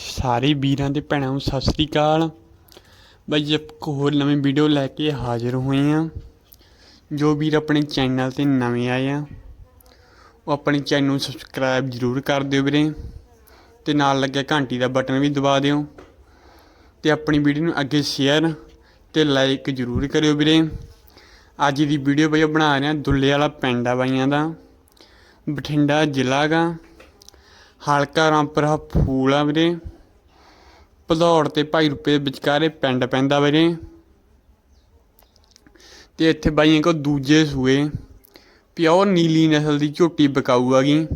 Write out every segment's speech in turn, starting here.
ਸਾਰੇ ਵੀਰਾਂ ਤੇ ਭੈਣਾਂ ਨੂੰ ਸਤਿ ਸ੍ਰੀ ਅਕਾਲ। ਬਈ ਇੱਕ ਹੋਰ ਨਵੀਂ ਵੀਡੀਓ ਲੈ ਕੇ ਹਾਜ਼ਰ ਹੋਏ ਆ ਜੋ ਵੀਰ ਆਪਣੇ ਚੈਨਲ ਤੇ ਨਵੇਂ ਆਏ ਆ, ਉਹ ਆਪਣੇ ਚੈਨਲ ਨੂੰ ਸਬਸਕ੍ਰਾਈਬ ਜ਼ਰੂਰ ਕਰ ਦਿਓ ਵੀਰੇ ਤੇ ਨਾਲ ਲੱਗਿਆ ਘੰਟੀ ਦਾ ਬਟਨ ਵੀ ਦਬਾ ਦਿਓ ਤੇ ਆਪਣੀ ਵੀਡੀਓ ਨੂੰ ਅੱਗੇ ਸ਼ੇਅਰ ਤੇ ਲਾਈਕ ਜ਼ਰੂਰ ਕਰਿਓ ਵੀਰੇ। ਅੱਜ ਦੀ ਵੀਡੀਓ ਬਈ ਬਣਾ ਰਹੇ ਆ ਦੁੱਲੇ ਵਾਲਾ ਪਿੰਡ ਆ ਬਾਈਆਂ ਦਾ, ਬਠਿੰਡਾ ਜ਼ਿਲ੍ਹਾ ਗਾ। ਹਲਕਾ ਰਾਮਪੁਰਾ ਫੂਲ ਆ ਵੀਰੇ। ਭਦੌੜ ਤੇ ਭਾਈ ਰੁਪਏ ਦੇ ਵਿਚਕਾਰੇ ਪਿੰਡ ਪੈਂਦਾ ਵੀਰੇ। ਤੇ ਇੱਥੇ ਬਾਈਆਂ ਕੋ ਦੂਜੇ ਸੂਏ। ਪਿਓਰ ਨੀਲੀ ਨਸਲ ਦੀ ਝੋਟੀ ਬਕਾਊ ਆ ਗਈ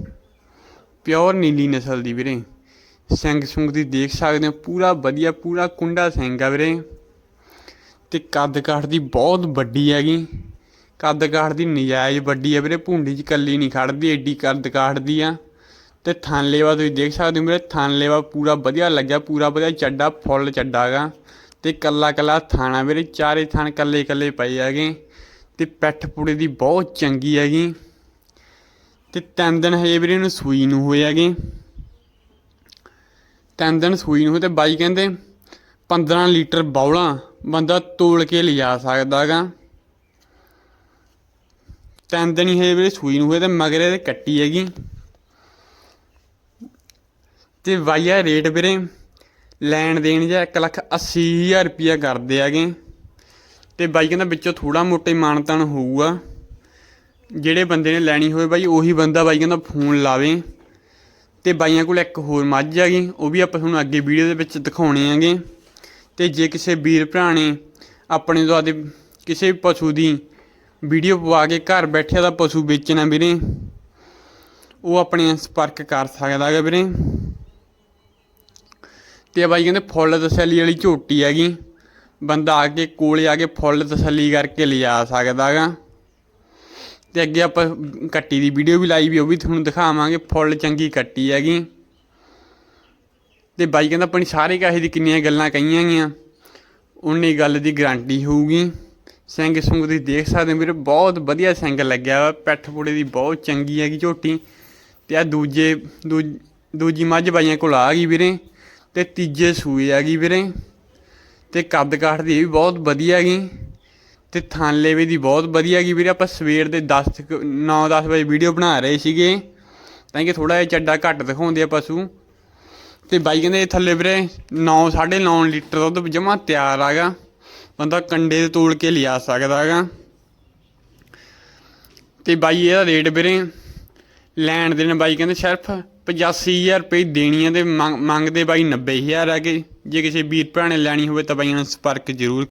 ਪਿਓਰ ਨੀਲੀ ਨਸਲ ਦੀ ਵੀਰੇ। ਸਿੰਘ ਸੁੰਗ ਦੀ ਦੇਖ ਸਕਦੇ ਹੋ, ਪੂਰਾ ਵਧੀਆ, ਪੂਰਾ ਕੁੰਡਾ ਸਿੰਘ ਆ ਵੀਰੇ। ਤੇ ਕੱਦ ਕਾਠ ਦੀ ਬਹੁਤ ਵੱਡੀ ਹੈਗੀ। ਕੱਦ ਕਾਠ ਦੀ ਨਜਾਇਜ਼ ਵੱਡੀ ਹੈ ਵੀਰੇ, ਭੁੰਡੀ 'ਚ ਕੱਲੀ ਨਹੀਂ ਖੜਦੀ, ਏਡੀ ਕੱਦ ਕਾਠ ਦੀ ਆ। ਤੇ ਥਣ ਲੇਵਾ ਤੁਸੀਂ ਦੇਖ ਸਕਦੇ ਹੋ ਮੇਰੇ ਥਣ ਲੇਵਾ ਪੂਰਾ ਵਧੀਆ ਲੱਗਿਆ, ਪੂਰਾ ਵਧੀਆ ਚੱਡਾ, ਫੁੱਲ ਚੱਡਾ ਗਾ। ਤੇ ਕੱਲਾ ਕੱਲਾ ਥਾਣਾ ਮੇਰੇ ਚਾਰੇ ਥਣ ਕੱਲੇ ਕੱਲੇ ਪਏ ਹੈਗੇ। ਤੇ ਪੈਠ ਪੁੜੇ ਦੀ ਬਹੁਤ ਚੰਗੀ ਹੈਗੀ। ਤੇ ਤਿੰਨ ਦਿਨ ਹਜੇ ਵੀਰੇ ਨੂੰ ਸੂਈ ਨੂੰ ਹੋਏ ਹੈਗੇ। ਤਿੰਨ ਦਿਨ ਸੂਈ ਨੂੰ ਹੋਏ ਤੇ ਬਾਈ ਕਹਿੰਦੇ 15 ਲੀਟਰ ਬੌਲਾ ਬੰਦਾ ਤੋਲ ਕੇ ਲਿਜਾ ਸਕਦਾ ਹੈਗਾ ਤਿੰਨ ਦਿਨ ਹੀ ਹਜੇ ਵੀਰੇ ਸੂਈ ਨੂੰ ਹੋਏ ਤੇ ਮਗਰੇ ਤੇ ਕੱਟੀ ਹੈਗੀ। ਤੇ ਵਾਈਆ ਰੇਟ ਵੀਰੇ, ਲੈਣ ਦੇਣ ਜਾਂ 1 ਲੱਖ 80 ਹਜ਼ਾਰ ਰੁਪਿਆ ਕਰਦੇ ਹੈਗੇ। ਤੇ ਬਾਈ ਕਹਿੰਦਾ ਵਿੱਚੋਂ ਥੋੜਾ ਮੋਟੇ ਮਾਨਤਾਨ ਹੋਊਗਾ। ਜਿਹੜੇ ਬੰਦੇ ਨੇ ਲੈਣੀ ਹੋਵੇ ਬਾਈ, ਉਹੀ ਬੰਦਾ ਬਾਈ ਕਹਿੰਦਾ ਫੋਨ ਲਾਵੇ। ਤੇ ਬਾਈਆਂ ਕੋਲ ਇੱਕ ਹੋਰ ਮੱਝ ਹੈਗੀ, ਉਹ ਵੀ ਆਪਾਂ ਤੁਹਾਨੂੰ ਅੱਗੇ ਵੀਡੀਓ ਦੇ ਵਿੱਚ ਦਿਖਾਉਣੇ ਆਂਗੇ ਤੇ ਜੇ ਕਿਸੇ ਵੀਰ ਭਰਾ ਨੇ ਆਪਣੇ ਤੋਂ ਆਦੇ ਕਿਸੇ ਵੀ ਪਸ਼ੂ ਦੀ ਵੀਡੀਓ ਪਵਾ ਕੇ ਘਰ ਬੈਠਿਆ ਦਾ ਪਸ਼ੂ ਵੇਚਣਾ ਵੀਰੇ, ਉਹ ਆਪਣੇ ਸੰਪਰਕ ਕਰ ਸਕਦਾ ਹੈਗਾ ਵੀਰੇ। ਤੇ ਬਾਈ ਕਹਿੰਦੇ ਫੁੱਲ ਤਸੱਲੀ ਵਾਲੀ ਝੋਟੀ ਹੈਗੀ। ਬੰਦਾ ਆ ਕੇ ਕੋਲੇ ਆ ਕੇ ਫੁੱਲ ਤਸੱਲੀ ਕਰਕੇ ਲਿਜਾ ਸਕਦਾ ਹੈਗਾ ਤੇ ਅੱਗੇ ਆਪਾਂ ਕੱਟੀ ਦੀ ਵੀਡੀਓ ਵੀ ਲਾਈ ਵੀ, ਉਹ ਵੀ ਤੁਹਾਨੂੰ ਦਿਖਾਵਾਂਗੇ, ਫੁੱਲ ਚੰਗੀ ਕੱਟੀ ਹੈਗੀ। ਤੇ ਬਾਈ ਕਹਿੰਦਾ ਆਪਣੀ ਸਾਰੇ ਕਾਹੇ ਦੀ ਕਿੰਨੀਆਂ ਗੱਲਾਂ ਕਹੀਆਂ ਗੀਆਂ ਉਨੀ ਗੱਲ ਦੀ ਗਾਰੰਟੀ ਹੋਊਗੀ। ਸਿੰਘ ਸੁੰਗ ਦੀ ਦੇਖ ਸਕਦੇ ਹੋ ਵੀਰੇ, ਬਹੁਤ ਵਧੀਆ ਸਿੰਘ ਲੱਗਿਆ ਵਾ। ਪੈਠ ਪੂੜੇ ਦੀ ਬਹੁਤ ਚੰਗੀ ਹੈਗੀ ਝੋਟੀ। ਤੇ ਆ ਦੂਜੇ, ਦੂਜ- ਦੂਜੀ ਮੱਝ ਬਾਈਆਂ ਕੋਲ ਆ ਗਈ ਵੀਰੇ। ਤੇ ਤੀਜੇ ਸੂਏ ਆ ਗਈ ਵੀਰੇ। ਤੇ ਕੱਦ ਕਾਠ ਦੀ ਵੀ ਬਹੁਤ ਵਧੀਆ ਹੈਗੀ ਤੇ ਥਣ ਲੇਵੇ ਦੀ ਬਹੁਤ ਵਧੀਆ ਹੈਗੀ ਵੀਰੇ। ਆਪਾਂ ਸਵੇਰ ਦੇ 10 9-10 ਵਜੇ ਵੀਡੀਓ ਬਣਾ ਰਹੇ ਸੀਗੇ। ਤਾਂ ਕਿ ਥੋੜਾ ਜਿਹਾ ਚੱਡਾ ਘੱਟ ਦਿਖਾਉਂਦੇ ਆ ਪਸ਼ੂ। ਤੇ ਬਾਈ ਕਹਿੰਦੇ ਇਹ ਥੱਲੇ ਵੀਰੇ 9 9.5 ਲੀਟਰ ਦੁੱਧ ਜਮਾ ਤਿਆਰ ਆਗਾ। ਬੰਦਾ ਕੰਡੇ ਤੇ ਤੋੜ ਕੇ ਲਿਆ ਸਕਦਾ ਹੈਗਾ। ਤੇ ਬਾਈ ਇਹਦਾ ਰੇਟ ਵੀਰੇ ਲੈਣ ਦੇਣ ਬਾਈ ਕਹਿੰਦੇ ਸਿਰਫ 85000 ਰੁਪਏ ਦੇਣੀ ਆ ਤੇ ਮੰਗ- ਮੰਗਦੇ ਬਾਈ 90000 ਹੈਗੇ ਜੇ ਕਿਸੇ ਵੀਰ ਭਰਾ ਨੇ ਲੈਣੀ ਹੋਵੇ ਤਾਂ ਬਾਈਆਂ ਨਾਲ ਸੰਪਰਕ ਜ਼ਰੂਰ